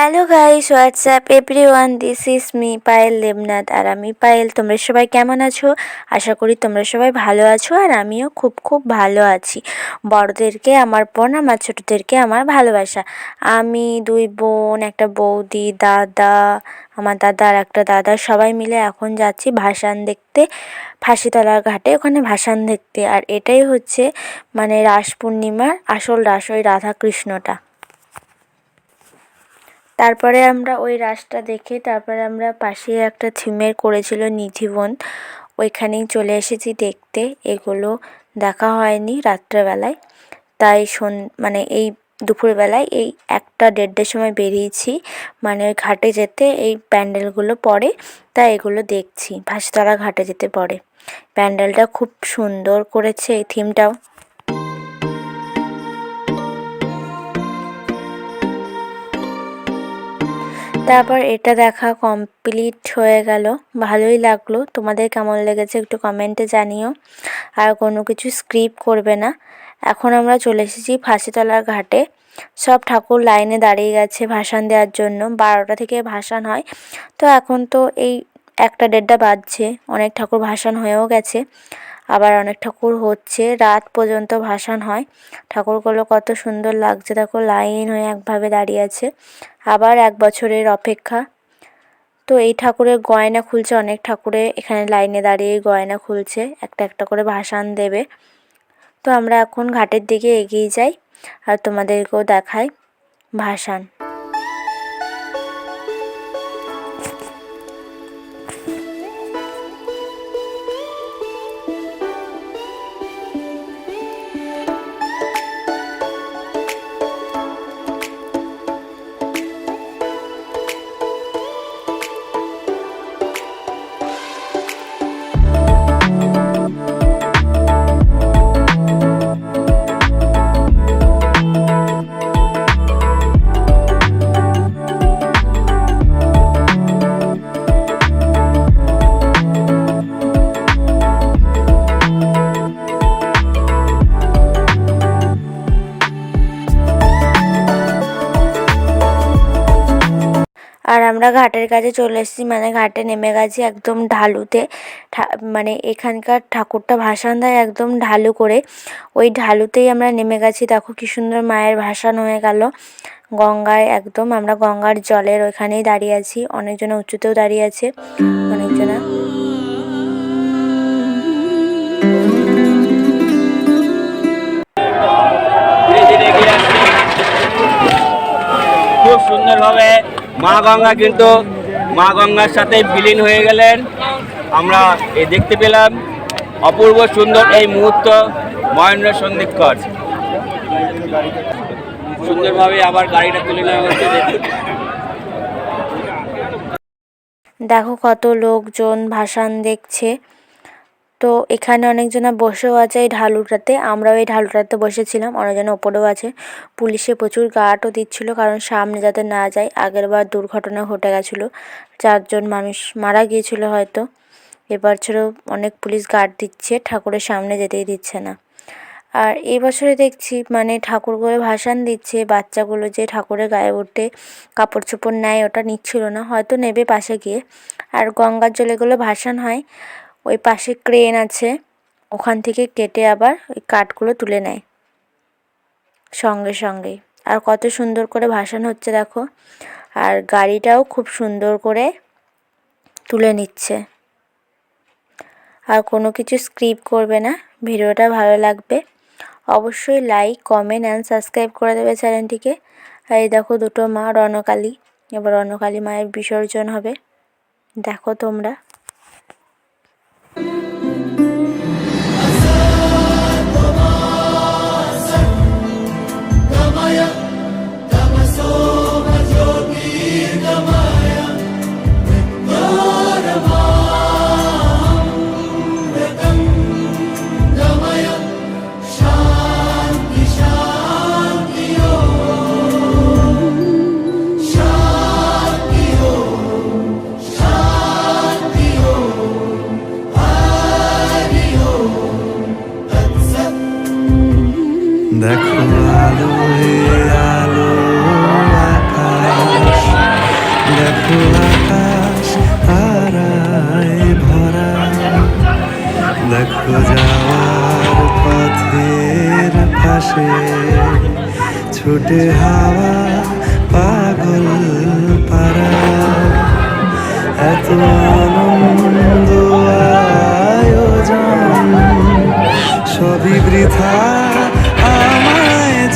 Hello guys what's up everyone this is me Payel Debnath আর আমি পায়েল তোমরা সবাই কেমন আছো? আশা করি তোমরা সবাই ভালো আছো, আর আমিও খুব খুব ভালো আছি। বড়দেরকে আমার বোন, আমার ছোটোদেরকে আমার ভালোবাসা। আমি দুই বোন, একটা বৌদি, দাদা, আমার দাদা আর একটা দাদা, সবাই মিলে এখন যাচ্ছি ভাসান দেখতে, ফাঁসিতলার ঘাটে। ওখানে ভাসান দেখতে। আর এটাই হচ্ছে মানে রাস পূর্ণিমার আসল রাস, ওই রাধা কৃষ্ণটা তারপরে আমরা ওই রাসটা দেখে তারপরে আমরা পাশে একটা থিমের করেছিল নিধিবন ওইখানেই চলে এসেছি দেখতে। এগুলো দেখা হয়নি রাত্রেবেলায়। তাই সন মানে এই দুপুরবেলায় এই একটা দেড়টার সময় বেরিয়েছি। মানে ওই ঘাটে যেতে এই প্যান্ডেলগুলো পড়ে। তাই এগুলো দেখছি। ভাসতলা ঘাটে যেতে পড়ে। প্যান্ডেলটা খুব সুন্দর করেছে এই থিমটাও। তারপর এটা দেখা কমপ্লিট হয়ে গেল। ভালোই লাগল। তোমাদের কেমন লেগেছে একটু কমেন্টে জানিও। আর কোনো কিছু স্ক্রিপ করবে না। এখন আমরা চলে এসেছি ফাঁসিতলার ঘাটে। সব ঠাকুর লাইনে দাঁড়িয়ে গেছে ভাসান দেওয়ার জন্য। বারোটা থেকে ভাসান হয়। তো এখন তো এই একটা দেড়টা বাজছে। অনেক ঠাকুর ভাসান হয়েও গেছে। আবার অনেক ঠাকুর হচ্ছে, রাত পর্যন্ত ভাসান হয়। ঠাকুরগুলো কত সুন্দর লাগছে, দেখো লাইন হয়ে একভাবে দাঁড়িয়ে আছে। আবার এক বছরের অপেক্ষা। তো এই ঠাকুরের গয়না খুলছে, অনেক ঠাকুরে এখানে লাইনে দাঁড়িয়ে গয়না খুলছে, একটা একটা করে ভাসান দেবে। তো আমরা এখন ঘাটের দিকে এগিয়ে যাই আর তোমাদেরকেও দেখাই ভাসান। আর আমরা ঘাটের কাছে চলে এসেছি মানে ঘাটে নেমে গেছি একদম ঢালুতে। মানে এখানকার ঠাকুরটা ভাসান দেয় একদম ঢালু করে। ওই ঢালুতেই আমরা নেমে গেছি। দেখো কি সুন্দর মায়ের ভাসান হয়ে গেল। গঙ্গায় একদম আমরা গঙ্গার জলের ওইখানেই দাঁড়িয়ে আছি। অনেকজনে উঁচুতেও দাঁড়িয়ে আছে। অনেকজনা। খুব সুন্দরভাবে মা গঙ্গা কিন্তু মা গঙ্গার সাথে বিলীন হয়ে গেলেন। আমরা এই দেখতে পেলাম অপূর্ব সুন্দর এই মুহূর্ত মহেন্দ্র সন্দিক্ষর সুন্দরভাবে আবার গাড়িটা তুলে নেওয়া হচ্ছে দেখো কত লোকজন ভাসান দেখছে। তো এখানে অনেকজনা বসেও আছে এই ঢালুটাতে। আমরাও এই ঢালুটাতে বসেছিলাম, অনেকজন ওপরেও আছে। পুলিশে প্রচুর গার্ডও দিচ্ছিল, কারণ সামনে যাতে না যায়, আগের বার দুর্ঘটনা ঘটে গেছিল। চারজন মানুষ মারা গিয়েছিল হয়তো। এবার ছেড়েও অনেক পুলিশ গার্ড দিচ্ছে, ঠাকুরের সামনে যেতেই দিচ্ছে না। আর এবছরে দেখছি মানে ঠাকুরগুলো ভাসান দিচ্ছে, বাচ্চাগুলো যে ঠাকুরের গায়ে উঠে কাপড় চোপড় নেয়, ওটা নিচ্ছিল না, হয়তো নেবে পাশে গিয়ে। আর গঙ্গার জলেগুলো ভাসান হয়। ওই পাশে ক্রেন আছে, ওখান থেকে কেটে আবার ওই কাঠগুলো তুলে নেয় সঙ্গে সঙ্গেই। আর কত সুন্দর করে ভাসান হচ্ছে দেখো। আর গাড়িটাও খুব সুন্দর করে তুলে নিচ্ছে। আর কোনো কিছু স্ক্রিপ করবে না, ভিডিওটা ভালো লাগবে। অবশ্যই লাইক, কমেন্ট অ্যান্ড সাবস্ক্রাইব করে দেবে চ্যানেলটিকে। আর এই দেখো দুটো মা, রণকালী। এবার রণকালী মায়ের বিসর্জন হবে। দেখো তোমরা। দেখো আলো আলো, আকাশ। দেখো আকাশ, তারায় ভরা। দেখো যাওয়ার পথের পাশে ছুটে হাওয়া, পাগল পারা এত আনন্দ, আয়োজন, সবই বৃথা।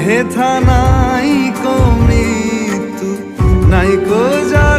হেথা নাই কো মৃত্যু নাই কো যারা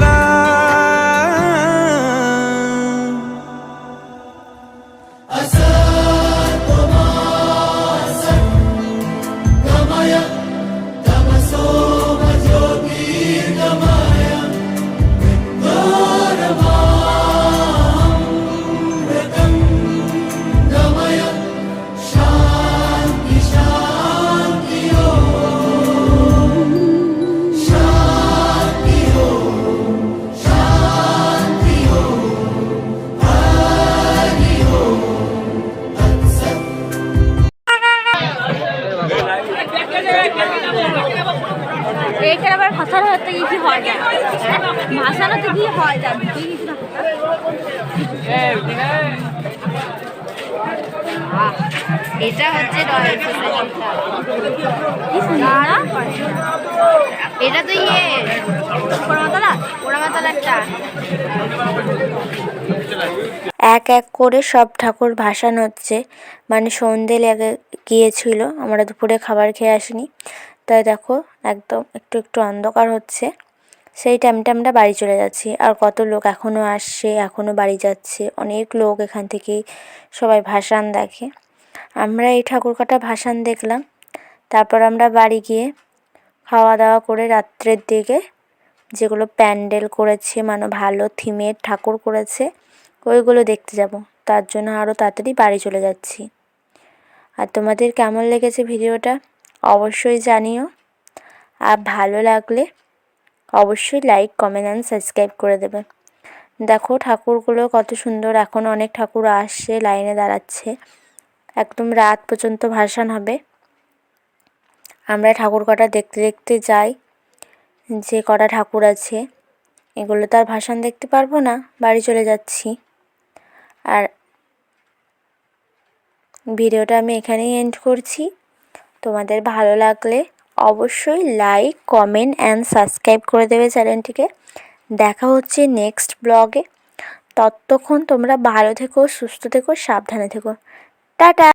তো কি হয় কিছু না এটা হচ্ছে এটা তো ইয়ে পোড়ামাতাল একটা। এক এক করে সব ঠাকুর ভাসান হচ্ছে। মানে সন্ধে লেগে গিয়েছিল আমরা দুপুরে খাবার খেয়ে আসিনি। তাই দেখো একদম একটু একটু অন্ধকার হচ্ছে। সেই টাইমটা আমরা বাড়ি চলে যাচ্ছি। আর কত লোক এখনও আসছে এখনও বাড়ি যাচ্ছে। অনেক লোক এখান থেকে সবাই ভাসান দেখে। আমরা এই ঠাকুর কাটা ভাসান দেখলাম। তারপর আমরা বাড়ি গিয়ে খাওয়া দাওয়া করে রাত্রের দিকে যেগুলো প্যান্ডেল করেছে মানে ভালো থিমের ঠাকুর করেছে, ওইগুলো দেখতে যাব। তার জন্য আরও তাড়াতাড়ি বাড়ি চলে যাচ্ছি। আর তোমাদের কেমন লেগেছে ভিডিওটা অবশ্যই জানিও। আর ভালো লাগলে অবশ্যই লাইক কমেন্ট অ্যান্ড সাবস্ক্রাইব করে দেবে দেখো ঠাকুরগুলো কত সুন্দর, এখন অনেক ঠাকুর আসছে, লাইনে দাঁড়াচ্ছে। একদম রাত পর্যন্ত ভাসান হবে। আমরা ঠাকুর কটা দেখতে দেখতে যাই, যে কটা ঠাকুর আছে। এগুলো তো আর ভাসান দেখতে পারব না, বাড়ি চলে যাচ্ছি। আর ভিডিওটা আমি এখানেই এন্ড করছি। তোমাদের ভালো লাগলে অবশ্যই লাইক কমেন্ট অ্যান্ড সাবস্ক্রাইব করে দেবে চ্যানেলটিকে দেখা হচ্ছে নেক্সট ব্লগে ততক্ষণ তোমরা ভালো থেকো, সুস্থ থেকো, সাবধানে থেকো। টাটা!